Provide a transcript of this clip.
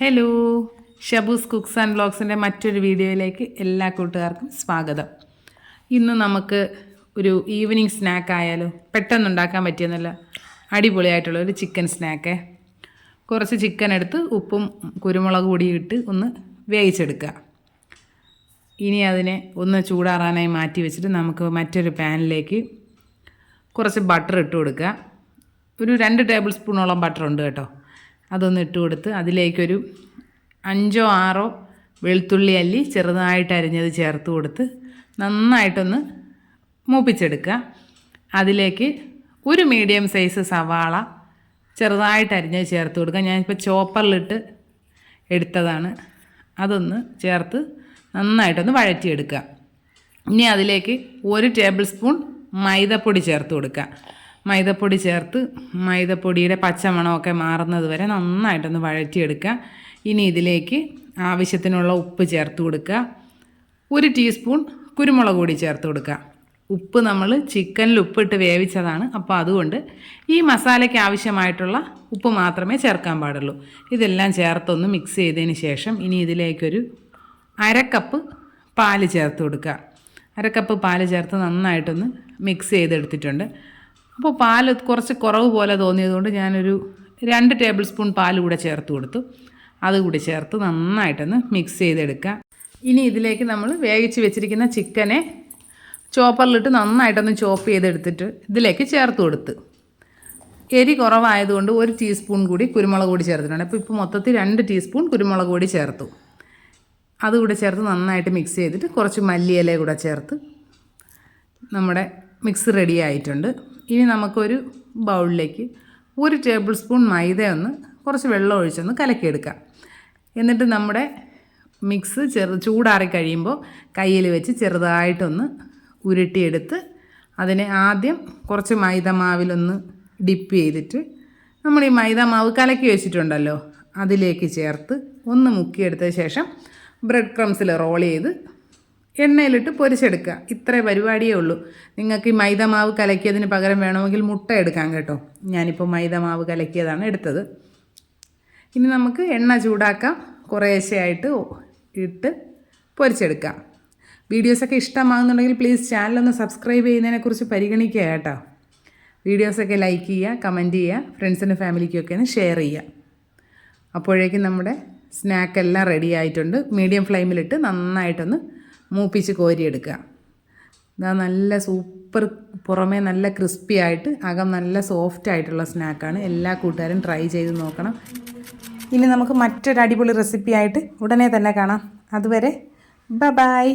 Hello Shabu's cooks and ബ്ലോഗ്സിന്റെ മറ്റൊരു വീഡിയോയിലേക്ക് എല്ലാ കൂട്ടുകാർക്കും സ്വാഗതം. ഇന്ന് നമുക്ക് ഒരു ഈവനിങ് സ്നാക്ക് ആയാലോ പെട്ടെന്ന് ഉണ്ടാക്കാൻ പറ്റിയ നല്ല അടിപൊളിയായിട്ടുള്ള ഒരു ചിക്കൻ സ്നാക്ക് കുറച്ച് ചിക്കൻ എടുത്ത് ഉപ്പും കുരുമുളക് പൊടിയും ഇട്ട് ഒന്ന് വേവിച്ചെടുക്കുക ഇനി അതിനെ ഒന്ന് ചൂടാറാനായി മാറ്റി വെച്ചിട്ട് നമുക്ക് മറ്റൊരു പാനിലേക്ക് കുറച്ച് ബട്ടർ ഇട്ട് കൊടുക്കുക ഒരു രണ്ട് ടേബിൾ സ്പൂണോളം ബട്ടർ ഉണ്ട് കേട്ടോ. അതൊന്ന് ഇട്ട് കൊടുത്ത് അതിലേക്കൊരു അഞ്ചോ ആറോ വെളുത്തുള്ളി അല്ലി ചെറുതായിട്ട് അരിഞ്ഞത് ചേർത്ത് കൊടുത്ത് നന്നായിട്ടൊന്ന് മൂപ്പിച്ചെടുക്കുക. അതിലേക്ക് ഒരു മീഡിയം സൈസ് സവാള ചെറുതായിട്ട് അരിഞ്ഞത് ചേർത്ത് കൊടുക്കുക. ഞാനിപ്പോൾ ചോപ്പറിലിട്ട് എടുത്തതാണ്. അതൊന്ന് ചേർത്ത് നന്നായിട്ടൊന്ന് വഴറ്റിയെടുക്കുക. ഇനി അതിലേക്ക് ഒരു ടേബിൾ സ്പൂൺ മൈദപ്പൊടി ചേർത്ത് കൊടുക്കുക. മൈദപ്പൊടി ചേർത്ത് മൈദപ്പൊടിയുടെ പച്ചമണമൊക്കെ മാറുന്നത് വരെ നന്നായിട്ടൊന്ന് വഴറ്റിയെടുക്കുക. ഇനി ഇതിലേക്ക് ആവശ്യത്തിനുള്ള ഉപ്പ് ചേർത്ത് കൊടുക്കുക. ഒരു ടീസ്പൂൺ കുരുമുളക് പൊടി ചേർത്ത് കൊടുക്കുക. ഉപ്പ് നമ്മൾ ചിക്കനിൽ ഉപ്പിട്ട് വേവിച്ചതാണ്. അപ്പോൾ അതുകൊണ്ട് ഈ മസാലയ്ക്ക് ആവശ്യമായിട്ടുള്ള ഉപ്പ് മാത്രമേ ചേർക്കാൻ പാടുള്ളൂ. ഇതെല്ലാം ചേർത്തൊന്ന് മിക്സ് ചെയ്തതിന് ശേഷം ഇനി ഇതിലേക്കൊരു അരക്കപ്പ് പാൽ ചേർത്ത് കൊടുക്കുക. അരക്കപ്പ് പാൽ ചേർത്ത് നന്നായിട്ടൊന്ന് മിക്സ് ചെയ്തെടുത്തിട്ടുണ്ട്. അപ്പോൾ പാൽ കുറച്ച് കുറവ് പോലെ തോന്നിയതുകൊണ്ട് ഞാനൊരു രണ്ട് ടേബിൾ സ്പൂൺ പാൽ കൂടെ ചേർത്ത് കൊടുത്തു. അതുകൂടി ചേർത്ത് നന്നായിട്ടൊന്ന് മിക്സ് ചെയ്തെടുക്കുക ഇനി ഇതിലേക്ക് നമ്മൾ വേവിച്ച് വെച്ചിരിക്കുന്ന ചിക്കനെ ചോപ്പറിലിട്ട് നന്നായിട്ടൊന്ന് ചോപ്പ് ചെയ്തെടുത്തിട്ട് ഇതിലേക്ക് ചേർത്ത് കൊടുത്ത്. എരി കുറവായതുകൊണ്ട് ഒരു ടീസ്പൂൺ കൂടി കുരുമുളക് കൂടി ചേർത്തിട്ടുണ്ട്. അപ്പോൾ ഇപ്പോൾ മൊത്തത്തിൽ രണ്ട് ടീസ്പൂൺ കുരുമുളക് കൂടി ചേർത്തു. അതുകൂടെ ചേർത്ത് നന്നായിട്ട് മിക്സ് ചെയ്തിട്ട് കുറച്ച് മല്ലിയില കൂടെ ചേർത്ത് നമ്മുടെ മിക്സ് റെഡി ആയിട്ടുണ്ട്. ഇനി നമുക്കൊരു ബൗളിലേക്ക് ഒരു ടേബിൾ സ്പൂൺ മൈദ ഒന്ന് കുറച്ച് വെള്ളം ഒഴിച്ചൊന്ന് കലക്കിയെടുക്കാം. എന്നിട്ട് നമ്മുടെ മിക്സ് ചെറു ചൂടാറി കഴിയുമ്പോൾ കയ്യിൽ വെച്ച് ചെറുതായിട്ടൊന്ന് ഉരുട്ടിയെടുത്ത് അതിനെ ആദ്യം കുറച്ച് മൈദ മാവിലൊന്ന് ഡിപ്പ് ചെയ്തിട്ട് നമ്മൾ ഈ മൈദ മാവ് കലക്കി വെച്ചിട്ടുണ്ടല്ലോ അതിലേക്ക് ചേർത്ത് ഒന്ന് മുക്കിയെടുത്ത ശേഷം ബ്രെഡ് ക്രംസിൽ റോൾ ചെയ്ത് എണ്ണയിലിട്ട് പൊരിച്ചെടുക്കുക. ഇത്രേ പരിപാടിയേ ഉള്ളൂ. നിങ്ങൾക്ക് ഈ മൈദ മാവ് കലക്കിയതിന് പകരം വേണമെങ്കിൽ മുട്ട എടുക്കാം കേട്ടോ. ഞാനിപ്പോൾ മൈദ മാവ് കലക്കിയതാണ് എടുത്തത്. ഇനി നമുക്ക് എണ്ണ ചൂടാക്കാം. കുറേശ്ശെയായിട്ട് ഇട്ട് പൊരിച്ചെടുക്കാം. വീഡിയോസൊക്കെ ഇഷ്ടമാകുന്നുണ്ടെങ്കിൽ പ്ലീസ് ചാനലൊന്ന് സബ്സ്ക്രൈബ് ചെയ്യുന്നതിനെക്കുറിച്ച് പരിഗണിക്കുക കേട്ടോ. വീഡിയോസൊക്കെ ലൈക്ക് ചെയ്യുക കമന്റ് ചെയ്യുക ഫ്രണ്ട്സിനും ഫാമിലിക്കൊക്കെ ഒന്ന് ഷെയർ ചെയ്യുക. അപ്പോഴേക്കും നമ്മുടെ സ്നാക്ക് എല്ലാം റെഡി ആയിട്ടുണ്ട്. മീഡിയം ഫ്ലെയിമിലിട്ട് നന്നായിട്ടൊന്ന് മൂപ്പിച്ച് കോരിയെടുക്കുക. ഇതാ നല്ല സൂപ്പർ പുറമേ നല്ല ക്രിസ്പി ആയിട്ട് അകം നല്ല സോഫ്റ്റ് ആയിട്ടുള്ള സ്നാക്കാണ് എല്ലാ കൂട്ടുകാരും ട്രൈ ചെയ്ത് നോക്കണം. ഇനി നമുക്ക് മറ്റൊരു അടിപൊളി റെസിപ്പി ആയിട്ട് ഉടനെ തന്നെ കാണാം. അതുവരെ ബ ബായ്